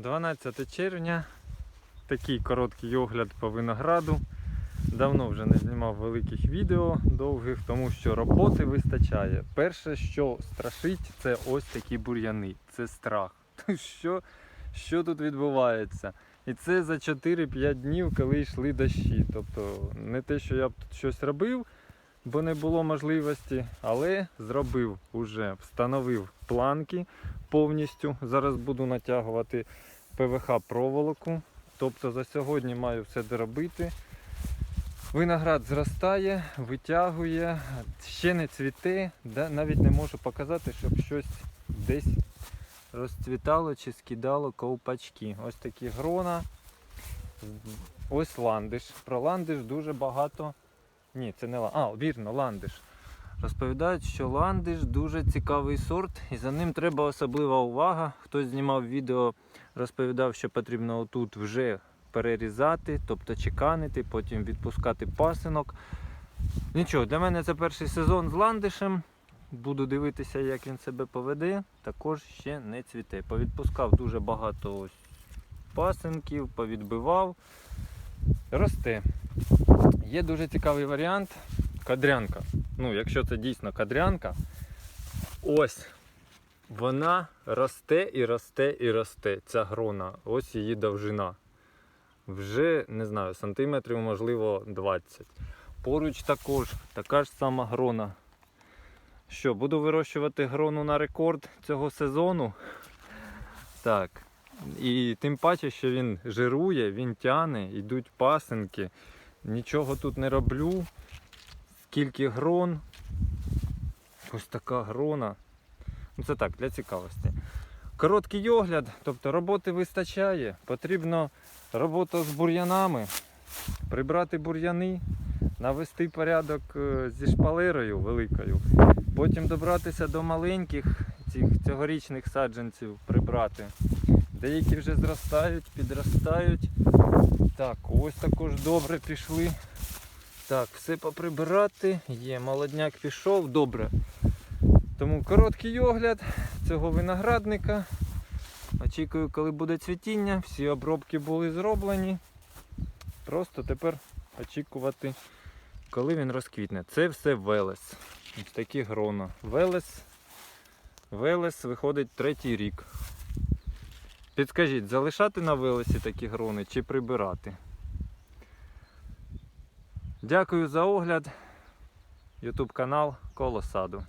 12 червня. Такий короткий огляд по винограду. Давно вже не знімав великих відео довгих, тому що роботи вистачає. Перше, що страшить, це ось такі бур'яни. Це страх. Що, що тут відбувається? І це за 4-5 днів, коли йшли дощі. Тобто не те, що я б тут щось робив, бо не було можливості, але зробив уже, встановив планки повністю. Зараз буду натягувати ПВХ проволоку. Тобто за сьогодні маю все доробити. Виноград зростає, витягує, ще не цвіте, навіть не можу показати, щоб щось десь розцвітало чи скидало ковпачки. Ось такі грона. Ось ландиш. Про ландиш дуже багато. Ні, це не ландиш. А, вірно, ландиш. Розповідають, що ландиш дуже цікавий сорт, і за ним треба особлива увага. Хтось знімав відео, розповідав, що потрібно отут вже перерізати, тобто чеканити, потім відпускати пасинок. Нічого, для мене це перший сезон з ландишем. Буду дивитися, як він себе поведе. Також ще не цвіте. Повідпускав дуже багато ось пасинків, повідбивав. Росте. Є дуже цікавий варіант кадрянка. Ну, якщо це дійсно кадрянка, ось вона росте і росте і росте. Ця грона. Ось її довжина. Вже не знаю, сантиметрів, можливо, 20. Поруч також така ж сама грона. Що, буду вирощувати грону на рекорд цього сезону. Так. І тим паче, що він жирує, він тяне, йдуть пасинки. Нічого тут не роблю. Скільки грон. Ось така грона. Ну це так, для цікавості. Короткий огляд, тобто роботи вистачає. Потрібно робота з бур'янами, прибрати бур'яни, навести порядок е, зі шпалерою великою. Потім добратися до маленьких цих цьогорічних саджанців прибрати. Деякі вже зростають, підростають. Так, ось також добре пішли. Так, все поприбирати. Є, молодняк пішов, добре. Тому короткий огляд цього виноградника. Очікую, коли буде цвітіння. Всі обробки були зроблені. Просто тепер очікувати, коли він розквітне. Це все Велес. Ось такі грона. Велес. Велес виходить третій рік. Підскажіть, залишати на вилосі такі грони чи прибирати? Дякую за огляд. Ютуб канал Коло саду.